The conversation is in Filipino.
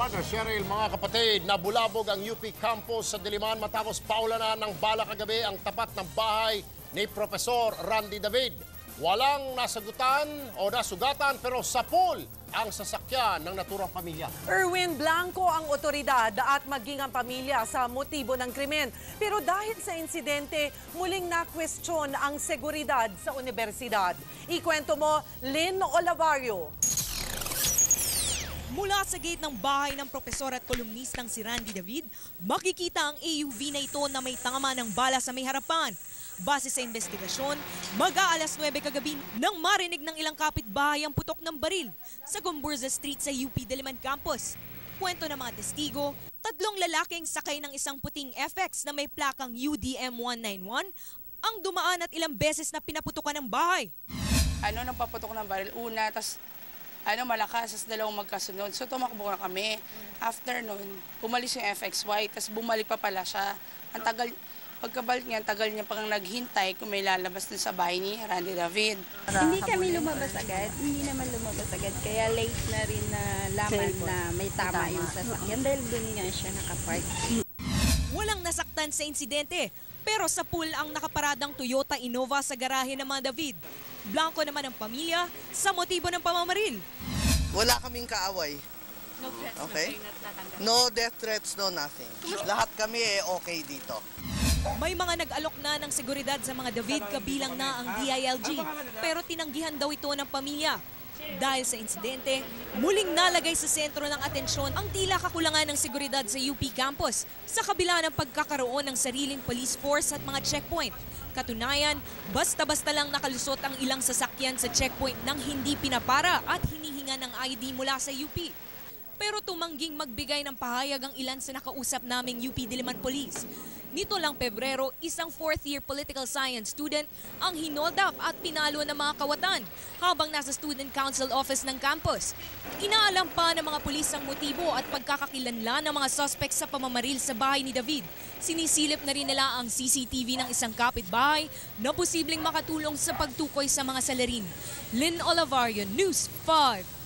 Partner Cheryl, mga kapatid, nabulabog ang UP campus sa Diliman matapos paulanan ng bala kagabi ang tapat ng bahay ni Profesor Randy David. Walang nasagutan o nasugatan pero sa pool ang sasakyan ng naturang pamilya. Erwin Blanco ang otoridad at maging ang pamilya sa motibo ng krimen. Pero dahil sa insidente, muling na-question ang seguridad sa universidad. Ikwento mo, Lynn Olavario. Mula sa gate ng bahay ng profesor at kolumnistang si Randy David, makikita ang AUV na ito na may tama ng bala sa may harapan. Base sa investigasyon, mag-aalas 9 kagabi nang marinig ng ilang kapitbahay ang putok ng baril sa Gomburza Street sa UP Diliman Campus. Kwento ng mga testigo, tatlong lalaking sakay ng isang puting FX na may plakang UDM 191 ang dumaan at ilang beses na pinaputukan ng bahay. ano nang paputok ng baril una tas ano malakas tas dalawang magkasunod so tumakbo na kami after nun umalis yung FXY tas bumalik pa pala siya ang tagal pagkabalik niya ang tagal niya pang naghintay kung may lalabas dun sa bahay ni Randy David Hindi kami lumabas agad. Hindi naman lumabas agad. Kaya late na rin na laman na may tama yung sasakyan dahil doon nga siya nakapark. Walang nasaktan sa insidente, pero sa pool ang nakaparadang Toyota Innova sa garahe ng mga David. Blanco naman ang pamilya sa motibo ng pamamaril. Wala kaming kaaway. No threats Okay. No death threats, no nothing. Lahat kami eh okay dito. May mga nag-alok na ng seguridad sa mga David kabilang na ang DILG, pero tinanggihan daw ito ng pamilya. Dahil sa insidente, muling nalagay sa sentro ng atensyon ang tila kakulangan ng seguridad sa UP campus sa kabila ng pagkakaroon ng sariling police force at mga checkpoint. Katunayan, basta-basta lang nakalusot ang ilang sasakyan sa checkpoint nang hindi pinapara at hinihinga ng ID mula sa UP. Pero tumangging magbigay ng pahayag ang ilan sa nakausap naming UP Diliman Police. Nito lang Pebrero, isang fourth-year political science student ang hinoldap at pinalo ng mga kawatan habang nasa student council office ng campus. Inaalam pa ng mga pulis ang motibo at pagkakakilanlan ng mga suspect sa pamamaril sa bahay ni David. Sinisilip na rin nila ang CCTV ng isang kapitbahay na posibleng makatulong sa pagtukoy sa mga salarin. Lynn Olavario, News 5.